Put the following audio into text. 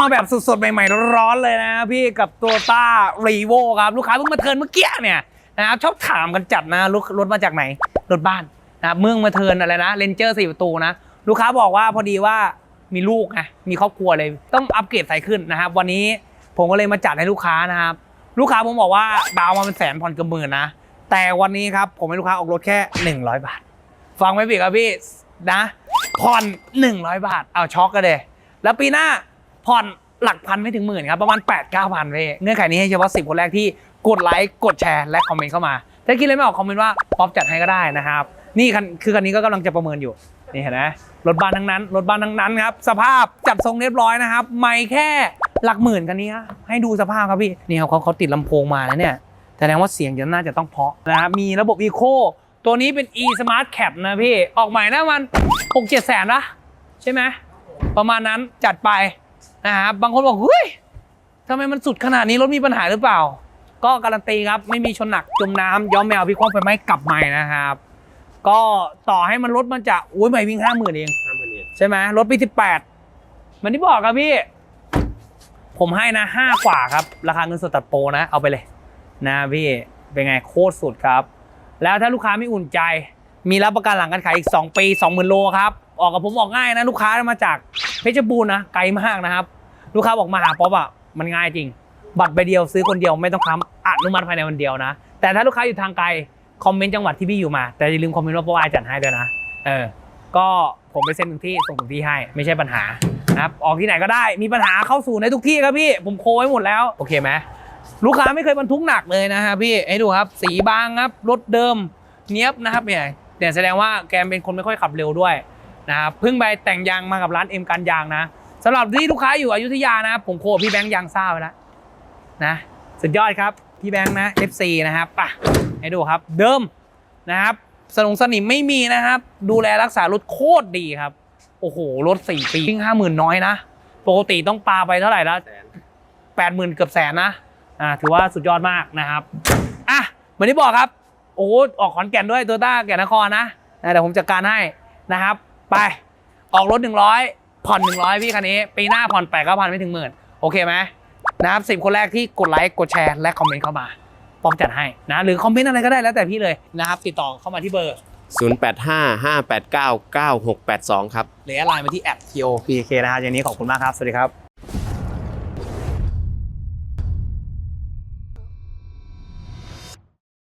มาแบบสดๆ ใหม่ๆ ร้อนๆเลยนะพี่กับตัวต้ารีโวครับลูกค้าเพิ่งมาเทิร์นเมื่อกี้เนี่ยนะครับชอบถามกันจัดนะรถรถมาจากไหน รถบ้านนะเมืองมาเทิร์นอะไรนะเรนเจอร์สี่ประตูนะ ลูกค้าบอกว่าพอดีว่ามีลูกไงมีครอบครัวเลย ต้องอัปเกรดใส่ขึ้นนะครับ วันนี้ผมก็เลยมาจัดให้ลูกค้านะครับ ลูกค้าผมบอกว่าดาวมาเป็นแสนผ่อนกับหมื่นนะ แต่วันนี้ครับผมให้ลูกค้าออกรถแค่ 100 บาท ฟังไม่ผิดครับพี่นะผ่อน 100 บาท เอาช็อกกันเลยแล้วปีหน้า ผ่อนหลักพันไม่ถึงหมื่นครับ ประมาณ 8 9 0 0พันเว้ยเงื่อนไขนี้ให้เฉพาะ10 คนแรกที่กดไลค์กดแชร์และคอมเมนต์เข้ามา ถ้าคิดอะไรไม่ออกคอมเมนต์ว่าป๊อปจัดให้ก็ได้นะครับ นี่คันคือคันนี้ก็กำลังจะประเมินอยู่นี่เห็นไหมรถบ้านทั้งนั้นรถบ้านทั้งนั้นครับสภาพจัดทรงเรียบร้อยนะครับ ไม่แค่หลักหมื่นคันนี้ให้ดูสภาพครับพี่นี่ครับเขาเขาติดลำโพงมาแล้วเนี่ยแสดงว่าเสียงจะน่าจะต้องเพาะนะครับมีระบบ Eco ตัวนี้เป็น e smart cap นะพี่ออกใหม่นะมัน6 7แสนนะใช่ไหมประมาณนั้นจัดไป นะครับบางคนบอกเฮ้ยทำไมมันสุดขนาดนี้รถมีปัญหาหรือเปล่า ก็การันตีครับไม่มีชนหนักจมน้ำย้อมแมวพี่คว่ำไฟไหม้กลับใหม่นะครับ ก็ต่อให้มันรถมันจะอุ้ยใหม่วิ่งห้าหมื่นเองห้าหมื่นเอ็ดใช่ไหมรถปีสิบแปดมันที่บอกครับพี่ ผมให้นะห้ากว่าครับ ราคาเงินสดตัดโปรนะ เอาไปเลย นะพี่เป็นไงโคตรสุดครับ แล้วถ้าลูกค้าไม่อุ่นใจ มีรับประกันหลังการขายอีก 2 ปี 20,000 โลครับ ออกกับผมออกง่ายนะ ลูกค้ามาจาก เพชรบูรณ์นะไกลมากนะครับ ลูกค้าบอกมาหาป๊อปอะมันง่ายจริง บัตรใบเดียวซื้อคนเดียวไม่ต้องค้ำอนุมัติภายในวันเดียวนะ แต่ถ้าลูกค้าอยู่ทางไกลคอมเมนต์จังหวัดที่พี่อยู่มา แต่อย่าลืมคอมเมนต์ว่าป๊อปอายจัดให้ด้วยนะเออก็ผมไปเซ็นถึงที่ส่งถึงที่ให้ไม่ใช่ปัญหานะครับออกที่ไหนก็ได้มีปัญหาเข้าสู่ในทุกที่ครับพี่ผมโคไว้หมดแล้วโอเคไหมลูกค้าไม่เคยบรรทุกหนักเลยนะฮะพี่ให้ดูครับ สีบางครับรถเดิมเนี้ยบนะครับเนี่ยเนี่แสดงว่าแกเป็นคนไม่ค่อยขับเร็วด้วย นะครับเพิ่งไปแต่งยางมากับร้านเอ็มการยางนะสำหรับที่ลูกค้าอยู่อยุธยานะผมโคพี่แบงค์ยางซ่าไปแล้วนะสุดยอดครับพี่แบงค์นะ FC นะครับป่ะให้ดูครับเดิมนะครับสนงสนิมไม่มีนะครับ ดูแลรักษารถโคตรดีครับ โอ้โหรถสี่ปีวิ่งห้าหมื่นน้อยนะปกติต้องปาไปเท่าไหร่แล้วแปดหมื่นเกือบแสนนะอ่าถือว่าสุดยอดมากนะครับอะเหมือนที่บอกครับ โอ้ออกขอนแก่นด้วยตัวต้าแก่นนครนะนะเดี๋ยวผมจัดการให้นะครับ ไป ออกรถหนึ่งร้อยผ่อนหนึ่งร้อยพี่คันนี้ ปีหน้าผ่อนแปดเก้าพันไม่ถึงหมื่นโอเคไหมนะครับสิบคนแรกที่กดไลค์กดแชร์และคอมเมนต์เข้ามาป้อมจัดให้นะหรือคอมเมนต์อะไรก็ได้แล้วแต่พี่เลยนะครับติดต่อเข้ามาที่เบอร์ศูนย์แปดห้าห้าแปดเก้าเก้าหกแปดสองครับหรือแอดไลน์มาที่ t o p k นะฮะอย่างนี้ขอบคุณมากครับ สวัสดีครับ